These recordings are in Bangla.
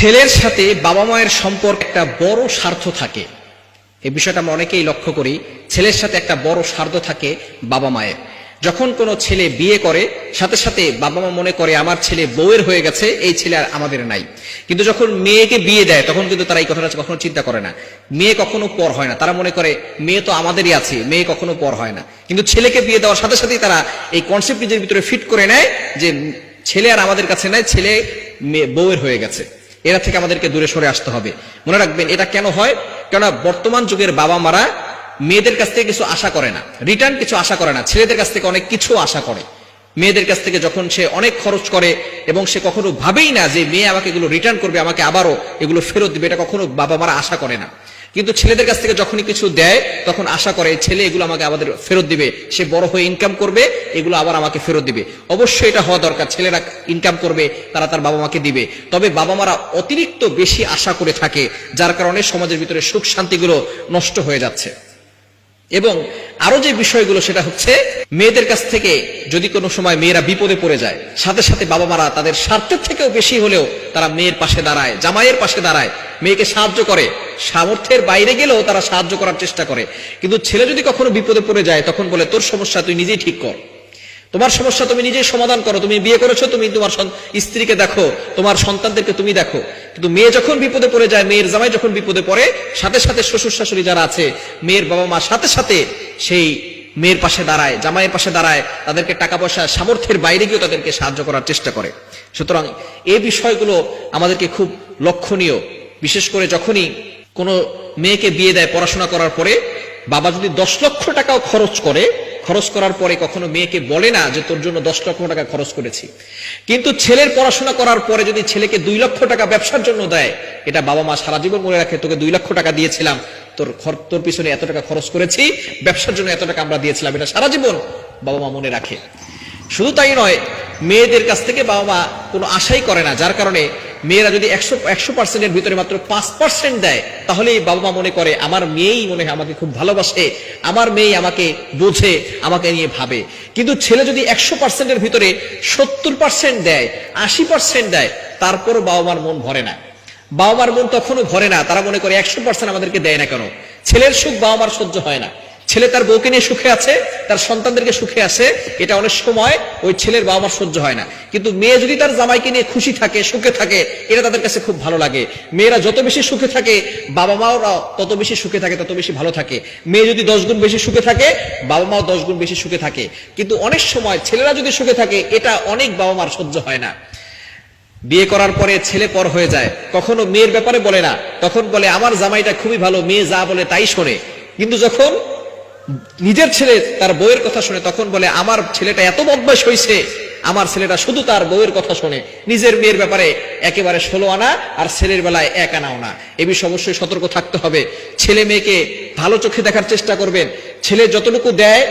ছেলের সাথে বাবা মায়ের সম্পর্ক একটা বড় স্বার্থ থাকে। এই বিষয়টা আমরা অনেকেই লক্ষ্য করি, ছেলের সাথে একটা বড় স্বার্থ থাকে বাবা মায়ের। যখন কোনো ছেলে বিয়ে করে, সাথে সাথে বাবা মা মনে করে, আমার ছেলে বউয়ের হয়ে গেছে, এই ছেলে আর আমাদের নাই। কিন্তু যখন মেয়েকে বিয়ে দেয়, তখন কিন্তু তারা এই কথাটা কখনো চিন্তা করে না। মেয়ে কখনো পর হয় না। তারা মনে করে, মেয়ে তো আমাদেরই আছে, মেয়ে কখনো পর হয় না। কিন্তু ছেলেকে বিয়ে দেওয়ার সাথে সাথেই তারা এই কনসেপ্ট নিজের ভিতরে ফিট করে নেয় যে, ছেলে আর আমাদের কাছে নাই, ছেলে মেয়ে বউয়ের হয়ে গেছে। এরা থেকে আমাদেরকে দূরে সরে আসতে হবে। মনে রাখবেন, এটা কেন হয়? কেননা বর্তমান যুগের বাবা মারা মেয়েদের কাছ থেকে কিছু আশা করে না। রিটার্ন কিছু আশা করে না। ছেলেদের কাছ থেকে অনেক কিছু আশা করে। মেয়েদের কাছ থেকে যখন সে অনেক খরচ করে এবং সে কখনো ভাবেই না যে মেয়ে আমাকে এগুলো রিটার্ন করবে, আমাকে আবারও এগুলো ফেরত দিবে, এটা কখনো বাবা মারা আশা করে না। কিন্তু ছেলেদের কাছ থেকে যখনই কিছু দেয়, তখন আশা করে, ছেলে, এগুলো আমাকে আমাদের ফেরত দিবে। সে বড় হয়ে ইনকাম করবে, এগুলো আবার আমাকে ফেরত দিবে। অবশ্যই এটা হওয়া দরকার। ছেলেরা ইনকাম করবে, তারা তার বাবা মাকে দিবে। তবে বাবা মারা অতিরিক্ত বেশি আশা করে থাকে, যার কারণে সমাজের ভিতরে সুখ শান্তিগুলো নষ্ট হয়ে যাচ্ছে। এবং আরও যে বিষয়গুলো, সেটা হচ্ছে মেয়েদের কাছ থেকে যদি কোনো সময় মেয়েরা বিপদে পড়ে যায়, সাথে সাথে বাবা মারা তাদের স্বার্থের থেকেও বেশি হলেও তারা মেয়ের পাশে দাঁড়ায়, জামাইয়ের পাশে দাঁড়ায়, মেয়েকে সাহায্য করে। সামর্থ্যের বাইরে গেলেও তারা সাহায্য করার চেষ্টা করে। কিন্তু ছেলে যদি কখনো বিপদে পড়ে যায়, তখন বলে, তোর সমস্যা তুই নিজেই ঠিক কর। তোমার সমস্যা তুমি নিজেই সমাধান করো। তুমি বিয়ে করেছ, তুমি তোমার স্ত্রীকে দেখো, তোমার সন্তানদেরকে তুমি দেখো। কিন্তু মেয়ে যখন বিপদে পড়ে যায়, মেয়ের জামাই যখন বিপদে পড়ে, সাথে সাথে শ্বশুর শাশুড়ি যারা আছে, মেয়ের বাবা মা সাথে সাথে সেই মেয়ের পাশে দাঁড়ায়, জামাইয়ের পাশে দাঁড়ায়, তাদেরকে টাকা পয়সা, সামর্থ্যের বাইরে গিয়েও তাদেরকে সাহায্য করার চেষ্টা করে। সুতরাং এই বিষয়গুলো আমাদেরকে খুব লক্ষণীয়। বিশেষ করে যখনই কোনো মেয়েকে বিয়ে দেয় পড়াশোনা করার পরে, বাবা যদি দশ লক্ষ টাকাও খরচ করে, খরচ করার পরে কখনো মেয়েকে বলে না যে তোর জন্য দশ লক্ষ টাকা খরচ করেছি। কিন্তু ছেলের পড়াশোনা করার পরে যদি ছেলেকে দুই লক্ষ টাকা ব্যবসার জন্য দেয়, এটা বাবা মা সারা জীবন মনে রাখে, তোকে দুই লক্ষ টাকা দিয়েছিলাম তোর খর- তোর পিছনে এত টাকা খরচ করেছি, ব্যবসার জন্য এত টাকা আমরা দিয়েছিলাম, এটা সারা জীবন বাবা মা মনে রাখে। শুধু তাই নয়, মেয়েদের কাছ থেকে বাবা মা কোনো আশাই করে না, যার কারণে মেয়েরা যদি একশো একশো পার্সেন্টের ভিতরে মাত্র পাঁচ পার্সেন্ট দেয় তাহলে বাবা মা মনে করে, আমার মেয়েই মনে হয় আমাকে খুব ভালোবাসে, আমার মেয়ে আমাকে বোঝে, আমাকে নিয়ে ভাবে। কিন্তু ছেলে যদি একশো পার্সেন্টের ভিতরে সত্তর পার্সেন্ট দেয়, আশি পার্সেন্ট দেয়, তারপরও বাবা মার মন ভরে না। বাবা মার মন তখনও ভরে না। তারা মনে করে একশো পার্সেন্ট আমাদেরকে দেয় না কেন? ছেলের সুখ বাবা মার সহ্য হয় না। ছেলে তার বউকে নিয়ে সুখে আছে, তার সন্তানদেরকে সুখে আছে, এটা অনেক সময় ওই ছেলের বাবা মার সহ্য হয় না। কিন্তু মেয়ে যদি তার জামাইকে নিয়ে খুশি থাকে, সুখে থাকে, এটা তাদের কাছে খুব ভালো লাগে। মেয়েরা যত বেশি সুখে থাকে বাবা মাওরা তত বেশি সুখে থাকে, তত বেশি ভালো থাকে। মেয়ে যদি দশ গুণ বেশি সুখে থাকে বাবা মাও দশ গুণ বেশি সুখে থাকে। কিন্তু অনেক সময় ছেলেরা যদি সুখে থাকে, এটা অনেক বাবা মার সহ্য হয় না। বিয়ে করার পরে ছেলে পর হয়ে যায়। কখনো মেয়ের ব্যাপারে বলে না। তখন বলে, আমার জামাইটা খুবই ভালো, মেয়ে যা বলে তাই শোনে। কিন্তু যখন নিজের ছেলে তার বউয়ের কথা শুনে, তখন বলে, আমার ছেলেটা এত বদমাস হয়েছে আমার ছেলেটা শুধু তার বউয়ের কথা শোনে। নিজের মেয়ের ব্যাপারে একেবারে ষোলো আনা আর ছেলের বেলায় এক আনাও না। এ বিষয়ে অবশ্যই সতর্ক থাকতে হবে। ছেলে মেয়েকে ভালো চোখে দেখার চেষ্টা করবেন। ছেলে যতটুকু দেয়,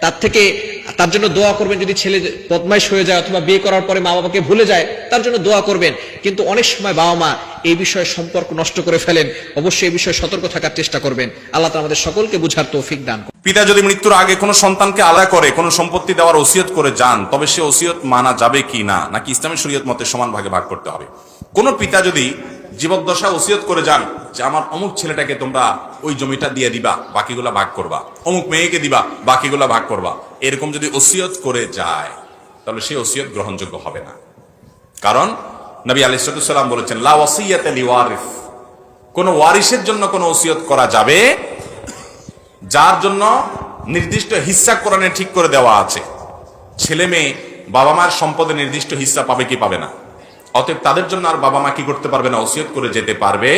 তার থেকে তার জন্য দোয়া করবেন যদি ছেলে বদমাইশ হয়ে যায় অথবা বিয়ে করার পরে মা বাবাকে ভুলে যায়, তার জন্য দোয়া করবেন। কিন্তু অনেক সময় বাবা মা এই বিষয়ে সম্পর্ক নষ্ট করে ফেলেন। অবশ্যই এই বিষয়ে সতর্ক থাকার চেষ্টা করবেন। আল্লাহ আমাদের সকলকে বুঝার তৌফিক দান পিতা যদি মৃত্যুর আগে কোনো সন্তানকে আলাদা করে, কোনো সম্পত্তি দেওয়ার ওসিয়ত করে যান, তবে সে ওসিয়ত মানা যাবে কি না? নাকি ইসলামী শরীয়ত মতে সমান ভাগে ভাগ করতে হবে? কোন পিতা যদি জীবদ্দশা ওসিয়ত করে যান, যে আমার অমুক ছেলেটাকে তোমরা ওই জমিটা দিয়ে দিবা, বাকিগুলা ভাগ করবা। অমুক মেয়েকে দিবা, বাকিগুলা ভাগ করবা। এরকম যদি ওসিয়ত করে যায়, তাহলে সেই ওসিয়ত গ্রহণযোগ্য হবে না। কারণ নবী আলিসাল্লাম বলেছেন, লা লিওয়ারিস। কোন ওয়ারিসের জন্য কোনো ওসিয়ত করা যাবে? যার জন্য নির্দিষ্ট হিস্সা কোরআনে ঠিক করে দেওয়া আছে। ছেলে মেয়ে বাবা মার সম্পদে নির্দিষ্ট হিস্সা পাবে কি পাবে না? অতএব তাদের জন্য আর বাবা মা কি করতে পারবে না, ওসিয়ত করে যেতে পারবে?